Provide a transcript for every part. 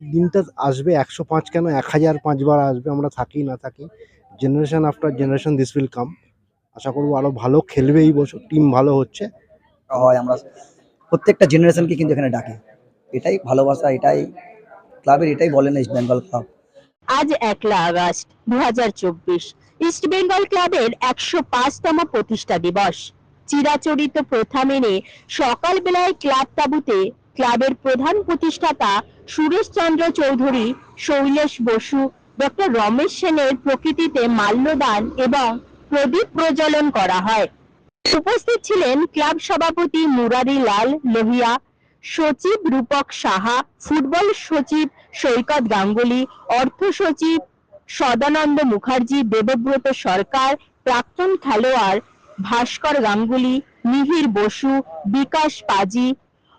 দিনটা আসবে একশো পাঁচ কেন? এক হাজার পাঁচবার আসবে আমরা থাকি না থাকি। Generation after generation this will come আশা করব আরও ভালো খেলবে এই বছর টিম ভালো হচ্ছে। হয় আমরা প্রত্যেকটা জেনারেশনকে কিন্তু এখানে ডাকি। এটাই ভালোবাসা এটাই ক্লাবের এটাই বলেন ইস্ট বেঙ্গল ক্লাব আজ একলা আগস্ট দু হাজার ইস্ট বেঙ্গল ক্লাবের একশো পাঁচতম প্রতিষ্ঠা দিবস। চিরাচরিত প্রথা মেনে সকালবেলায় ক্লাব তাবুতে ক্লাবের প্রধান প্রতিষ্ঠাতা সুরেশ চন্দ্র চৌধুরী, শৈলেশ বসু ডক্টর রমেশ সেনের প্রকৃতিতে মাল্যদান এবং প্রদীপ প্রজ্বলন করা হয়। উপস্থিত ছিলেন ক্লাব সভাপতি মুরারি লাল লোহিয়া, সচিব রূপক সাহা, ফুটবল সচিব সৈকত গাঙ্গুলি, অর্থ সচিব সদানন্দ মুখার্জি, দেবব্রত সরকার, প্রাক্তন খেলোয়াড় ভাস্কর গাঙ্গুলি, মিহির বসু, বিকাশ পাজি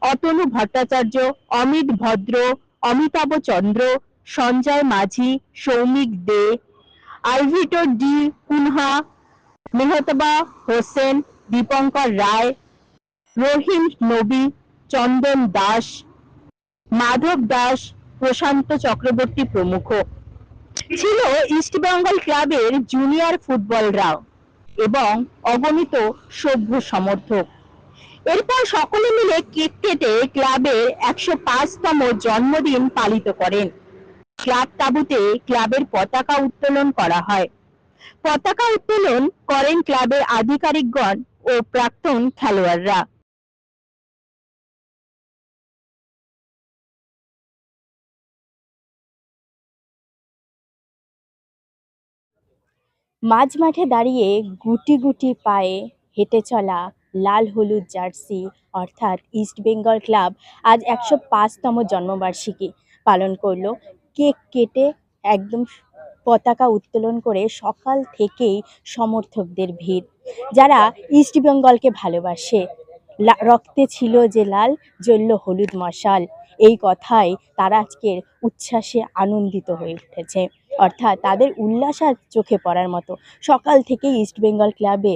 অতনু ভট্টাচার্য, অমিত ভদ্র, অমিতাভ চন্দ্র, সঞ্জয় মাঝি, সৌমিক দে, আলভিটো ডি কুনহা, মেহতবা হোসেন, দীপঙ্কর রায়, রহিম নবী, চন্দন দাস, মাধব দাস, প্রশান্ত চক্রবর্তী প্রমুখ। ছিল ইস্টবেঙ্গল ক্লাবের জুনিয়র ফুটবলরাও এবং অগণিত সভ্য সমর্থক। এরপর সকলে মিলে কেক কেটে ক্লাবের একশো পাঁচতম জন্মদিন পালিত করেন। ক্লাব তাবুতে ক্লাবের পতাকা উত্তোলন করা হয়। পতাকা উত্তোলন করেন ক্লাবের আধিকারিকগণ ও প্রাক্তন খেলোয়াড়রা। মাঝ মাঠে দাঁড়িয়ে গুটি গুটি পায়ে হেঁটে চলা লাল হলুদ জার্সি, অর্থাৎ ইস্ট বেঙ্গল ক্লাব আজ একশো পাঁচতম জন্মবার্ষিকী পালন করল। কেক কেটে একদম পতাকা উত্তোলন করে সকাল থেকেই সমর্থকদের ভিড়। যারা ইস্ট বেঙ্গলকে ভালোবাসে রক্তে ছিল যে লাল, জ্বলল হলুদ মশাল। এই কথায় তারা আজকের উচ্ছ্বাসে আনন্দিত হয়ে উঠেছে। অর্থাৎ তাদের উল্লাস আর চোখে পড়ার মতো। সকাল থেকেই ইস্ট বেঙ্গল ক্লাবে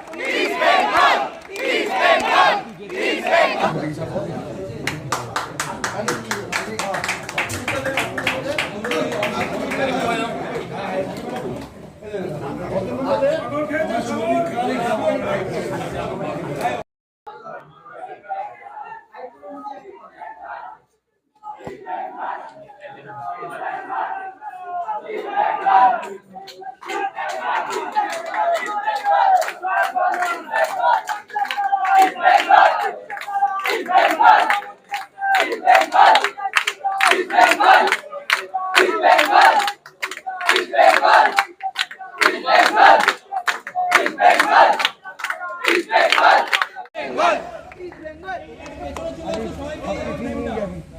না সাইড রাখুন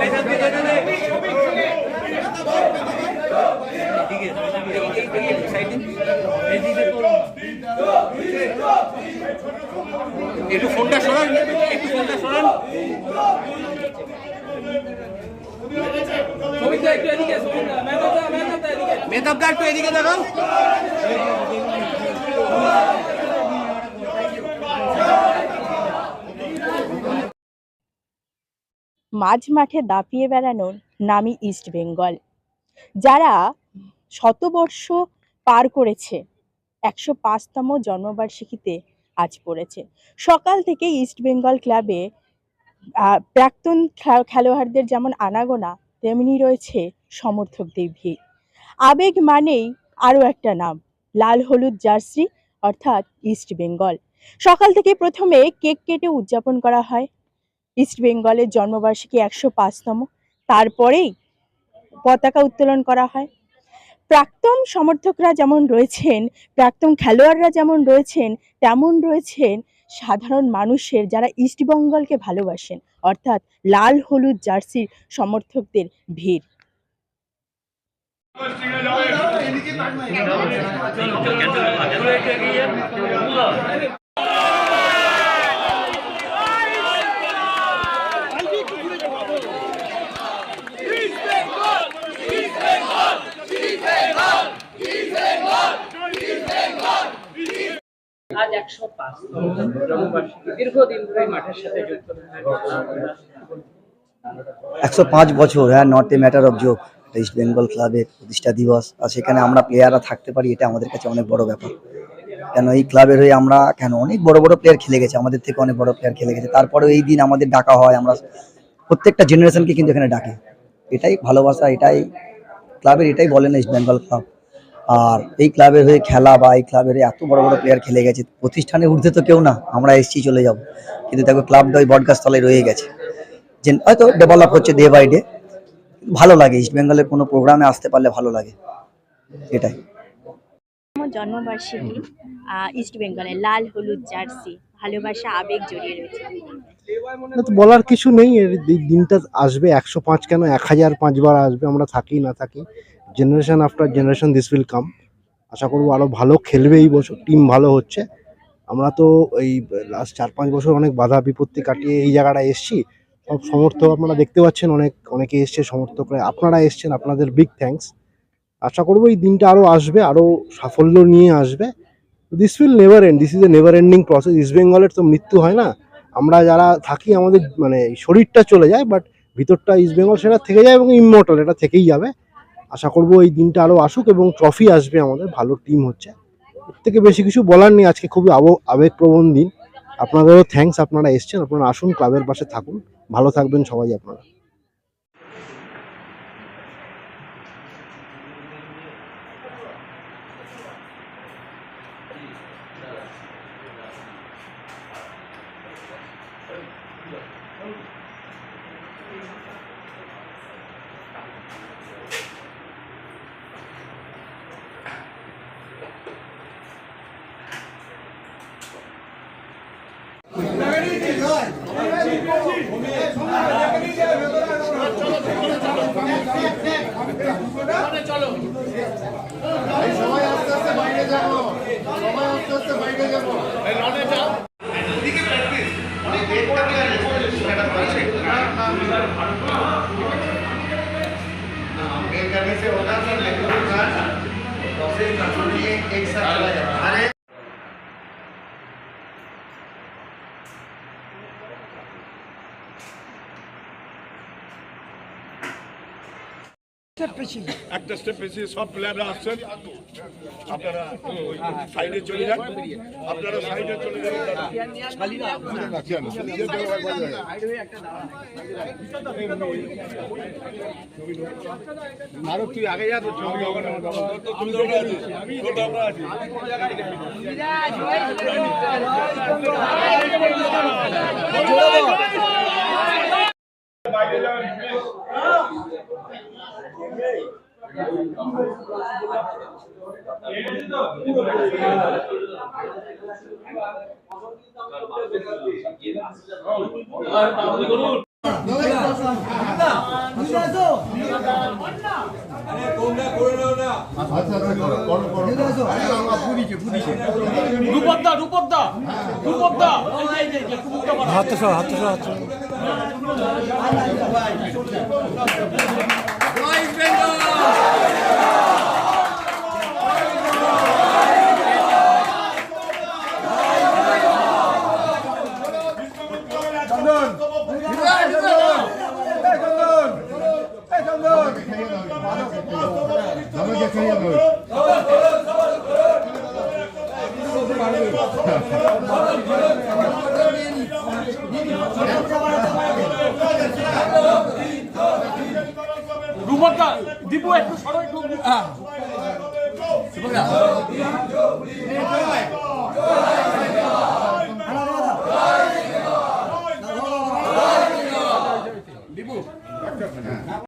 মেধাবী মেধাবী মেধাবী একটু ফোনটা সরান। একটু ফোনটা সরান। একটু এদিকে দেখাও মাঝ মাঠে দাপিয়ে বেড়ানোর নামই ইস্ট বেঙ্গল যারা শতবর্ষ পার করেছে একশো পাঁচতম জন্মবার্ষিকীতে আজ পড়েছে সকাল থেকে ইস্ট বেঙ্গল ক্লাবে প্রাক্তন খেলোয়াড়দের যেমন আনাগোনা, তেমনি রয়েছে সমর্থকদের ভিড়। আবেগ মানেই আরও একটা নাম, লাল হলুদ জার্সি, অর্থাৎ ইস্ট বেঙ্গল সকাল থেকে প্রথমে কেক কেটে উদযাপন করা হয়। ইস্ট বেঙ্গলের জন্মবার্ষিকী একশো পাঁচতম। তারপরেই পতাকা উত্তোলন করা হয়। প্রাক্তন সমর্থকরা যেমন রয়েছেন, প্রাক্তন খেলোয়াড়রা যেমন রয়েছেন, তেমন রয়েছেন সাধারণ মানুষের যারা ইস্ট বেঙ্গলকে ভালোবাসেন, অর্থাৎ লাল হলুদ জার্সির সমর্থকদের ভিড় আজ একশো পাঁচ দীর্ঘদিন ধরে মাঠের সাথে যুক্ত একশো পাঁচ বছর হ্যাঁ not a matter of joke East Bengal ক্লাবের প্রতিষ্ঠা দিবস। আর সেখানে আমরা প্লেয়াররা থাকতে পারি, এটা আমাদের কাছে অনেক বড় ব্যাপার। কেন এই ক্লাবের হয়ে আমরা, কেন অনেক বড় বড় প্লেয়ার খেলে গেছে, আমাদের থেকে অনেক বড় প্লেয়ার খেলে গেছে। তারপরেও এই দিন আমাদের ডাকা হয়, আমরা প্রত্যেকটা জেনারেশনকে কিন্তু এখানে ডাকে। এটাই ভালোবাসা, এটাই ক্লাবের এটাই বলেন ইস্ট বেঙ্গল ক্লাব আর এই ক্লাবের হয়ে খেলা বা এই ক্লাবের হয়ে এত বড় বড় প্লেয়ার খেলে গেছে প্রতিষ্ঠানে উঠতে তো কেউ না আমরা এসছি চলে যাব। কিন্তু দেখো ক্লাবটা ওই বটগাছ তলায় রয়ে গেছে। যে হয়তো ডেভেলপ হচ্ছে ডে বাই ডে ভালো লাগে ইস্ট বেঙ্গলের কোনো প্রোগ্রামে আসতে পারলে ভালো লাগে এটাই। জন্মবার্ষিকী ইস্ট বেঙ্গলের লাল হলুদ জার্সি ভালোবাসা আবেগ জড়িয়ে রয়েছে। তো বলার কিছু নেই এর দিনটা আসবে একশো পাঁচ কেন এক হাজার পাঁচবার আসবে আমরা থাকি না থাকি। Generation after generation this will come আশা করব আরও ভালো খেলবে এই বছর টিম ভালো হচ্ছে। আমরা তো এই লাস্ট চার পাঁচ বছর অনেক বাধা বিপত্তি কাটিয়ে এই জায়গাটায় এসছি। সব সমর্থক আপনারা দেখতে পাচ্ছেন, অনেক, অনেকে এসছে সমর্থকরা। আপনারা এসছেন, আপনাদের বিগ থ্যাঙ্কস আশা করব এই দিনটা আরও আসবে আরও সাফল্য নিয়ে আসবে। This will never end this is a never ending process East বেঙ্গলের তো মৃত্যু হয় না। আমরা যারা থাকি, আমাদের মানে শরীরটা চলে যায় বাট ভিতরটা ইস্ট বেঙ্গল সেটা থেকে যায় এবং ইমমর্টাল এটা থেকেই যাবে। আশা করব এই দিনটা আরও আসুক এবং ট্রফি আসবে আমাদের, ভালো টিম হচ্ছে। এর থেকে বেশি কিছু বলার নেই, আজকে খুবই আব আবেগপ্রবণ দিন। আপনাদেরও থ্যাংকস আপনারা এসছেন, আপনারা আসুন ক্লাবের পাশে থাকুন। ভালো থাকবেন সবাই আপনারা। সবাই আস্তে আস্তে বাইরে যাবো সবাই আস্তে আস্তে বাইরে যাবো करने से होगा सर लेकिन एक साथ चला जाता है একটা স্টেপ পেছিয়ে সব প্লেয়াররা আসছেন। আপনারা সাইডে চলে যান। আপনারা সাইডে চলে যান। আরও তুই আগে যা তো ছবি হবে না আমি দৌড়ে আছি আমি দৌড়ে আছি। বাইরে রূপকদা রূপকদা রূপকদা এই যে, এই যে, একটু মুখটা বাড়াও। জয় ইস্ট বেঙ্গল! やった! একটু